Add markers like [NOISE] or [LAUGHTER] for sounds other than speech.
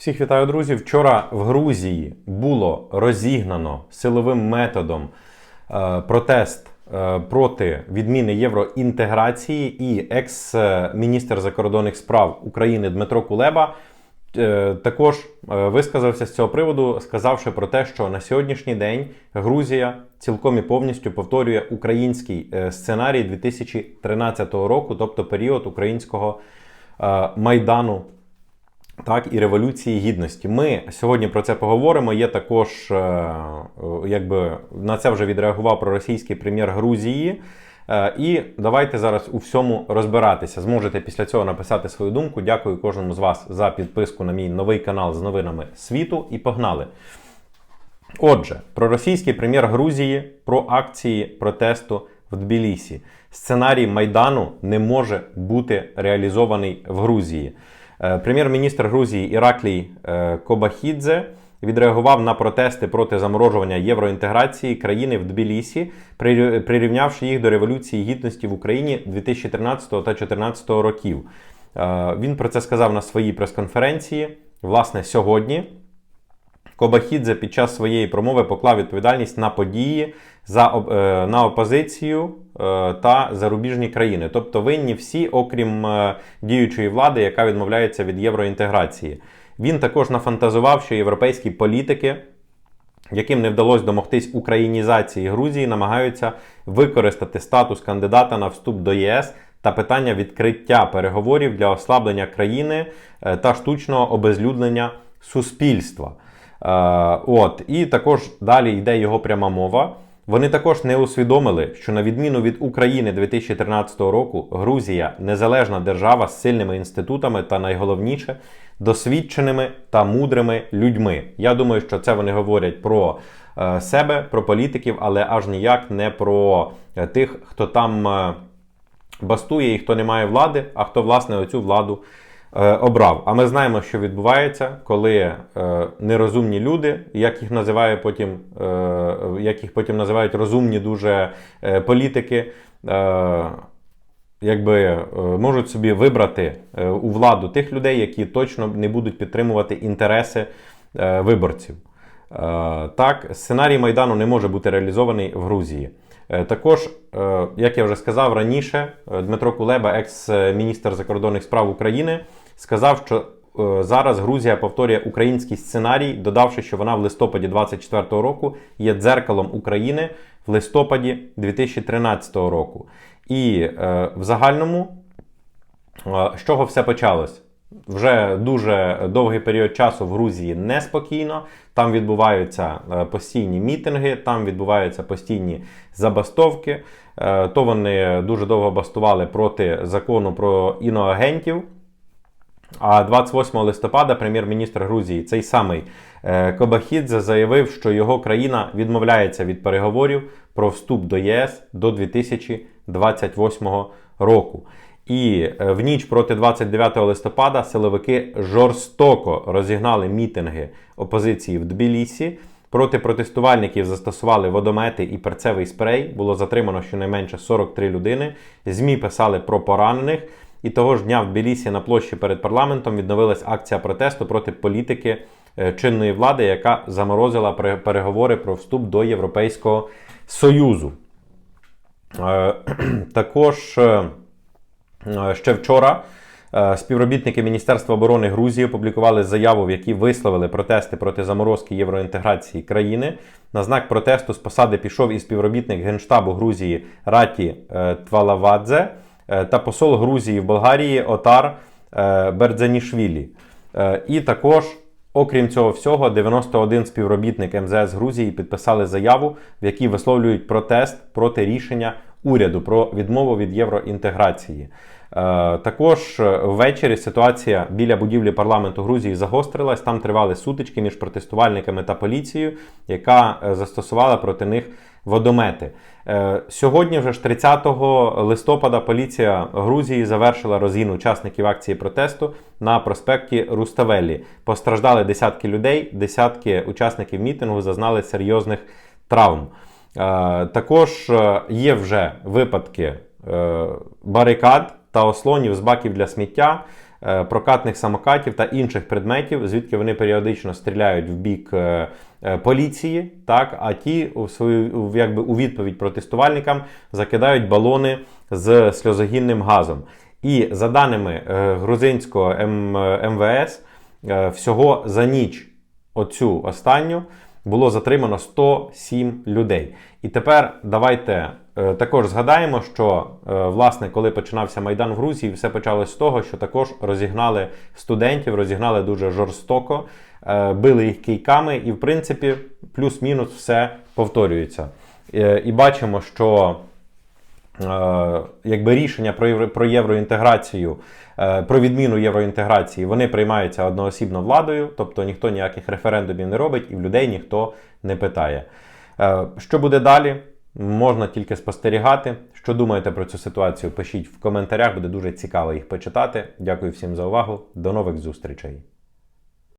Всіх вітаю, друзі. Вчора в Грузії було розігнано силовим методом е, протест е, проти відміни євроінтеграції, і екс-міністр закордонних справ України Дмитро Кулеба е, також висказався з цього приводу, сказавши про те, що на сьогоднішній день Грузія цілком і повністю повторює український сценарій 2013 року, тобто період українського майдану так, і Революції Гідності. Ми сьогодні про це поговоримо. Є також, е, е, якби на це вже відреагував проросійський прем'єр Грузії. Е, І давайте зараз у всьому розбиратися. Зможете після цього написати свою думку. Дякую кожному з вас за підписку на мій новий канал з новинами світу. І погнали! Отже, проросійський прем'єр Грузії про акції протесту в Тбілісі. Сценарій Майдану не може бути реалізований в Грузії. Е, Прем'єр-міністр Грузії Іраклій е, Кобахідзе відреагував на протести проти заморожування євроінтеграції країни в Тбілісі, при- прирівнявши їх до Революції Гідності в Україні 2013 та 2014 років. Е, Він про це сказав на своїй прес-конференції. Власне, сьогодні. Кобахідзе під час своєї промови поклав відповідальність на події за, е, на опозицію е, та зарубіжні країни. Тобто винні всі, окрім е, діючої влади, яка відмовляється від євроінтеграції. Він також нафантазував, що європейські політики, яким не вдалося домогтись українізації Грузії, намагаються використати статус кандидата на вступ до ЄС та питання відкриття переговорів для ослаблення країни та штучного обезлюднення суспільства. Е, От, і також далі йде його пряма мова. Вони також не усвідомили, що на відміну від України 2013 року, Грузія незалежна держава з сильними інститутами та найголовніше досвідченими та мудрими людьми. Я думаю, що це вони говорять про е, себе, про політиків, але аж ніяк не про е, тих, хто там бастує і хто не має влади, а хто власне оцю владу обрав. А ми знаємо, що відбувається, коли е, нерозумні люди, як їх називає потім, е, як їх потім називають розумні дуже е, політики. Е, Якби е, можуть собі вибрати е, у владу тих людей, які точно не будуть підтримувати інтереси е, виборців. Е, Так, сценарій Майдану не може бути реалізований в Грузії. Е, Також, е, як я вже сказав раніше, е, Дмитро Кулеба, екс-міністр закордонних справ України, сказав, що е, зараз Грузія повторює український сценарій, додавши, що вона в листопаді 2024 року є дзеркалом України в листопаді 2013 року. І е, в загальному Е, З чого все почалось? Вже дуже довгий період часу в Грузії неспокійно. Там відбуваються е, постійні мітинги, там відбуваються постійні забастовки. Е, То вони дуже довго бастували проти закону про іноагентів. А 28 листопада прем'єр-міністр Грузії, цей самий е, Кобахідзе, заявив, що його країна відмовляється від переговорів про вступ до ЄС до 2028 року. І е, в ніч проти 29 листопада силовики жорстоко розігнали мітинги опозиції в Тбілісі. Проти протестувальників застосували водомети і перцевий спрей. Було затримано щонайменше 43 людини. ЗМІ писали про поранених. І того ж дня в Тбілісі на площі перед парламентом відновилась акція протесту проти політики е, чинної влади, яка заморозила переговори про вступ до Європейського Союзу. Е, [CLEARS THROAT] Також е, ще вчора співробітники Міністерства оборони Грузії опублікували заяву, в якій висловили протести проти заморозки євроінтеграції країни. На знак протесту з посади пішов і співробітник Генштабу Грузії Раті Твалавадзе та посол Грузії в Болгарії Отар е, Бердзанішвілі. Е, І також Окрім цього всього, 91 співробітник МЗС Грузії підписали заяву, в якій висловлюють протест проти рішення уряду про відмову від євроінтеграції. Е, також е, ввечері ситуація біля будівлі парламенту Грузії загострилась. Там тривали сутички між протестувальниками та поліцією, яка е, застосувала проти них водомети. Сьогодні, вже ж 30 листопада, поліція Грузії завершила розгін учасників акції протесту на проспекті Руставелі. Постраждали десятки людей, десятки учасників мітингу зазнали серйозних травм. Також є вже випадки барикад та ослонів з баків для сміття. е, прокатних самокатів та інших предметів, звідки вони періодично стріляють в бік е, е, поліції, так, а ті у свою якби у відповідь протестувальникам закидають балони з сльозогінним газом. І за даними грузинського МВС, всього за ніч оцю останню було затримано 107 людей. І тепер давайте е, також згадаємо, що е, власне, коли починався майдан в Грузії, все почалось з того, що також розігнали студентів, розігнали дуже жорстоко, е, били їх кийками, і в принципі плюс-мінус все повторюється. Е, І бачимо, що якби рішення про, про євроінтеграцію, е, про відміну євроінтеграції, вони приймаються одноосібно владою, тобто ніхто ніяких референдумів не робить і в людей ніхто не питає. Е, що буде далі? Можна тільки спостерігати. Що думаєте про цю ситуацію? Пишіть в коментарях, буде дуже цікаво їх почитати. Дякую всім за увагу. До нових зустрічей.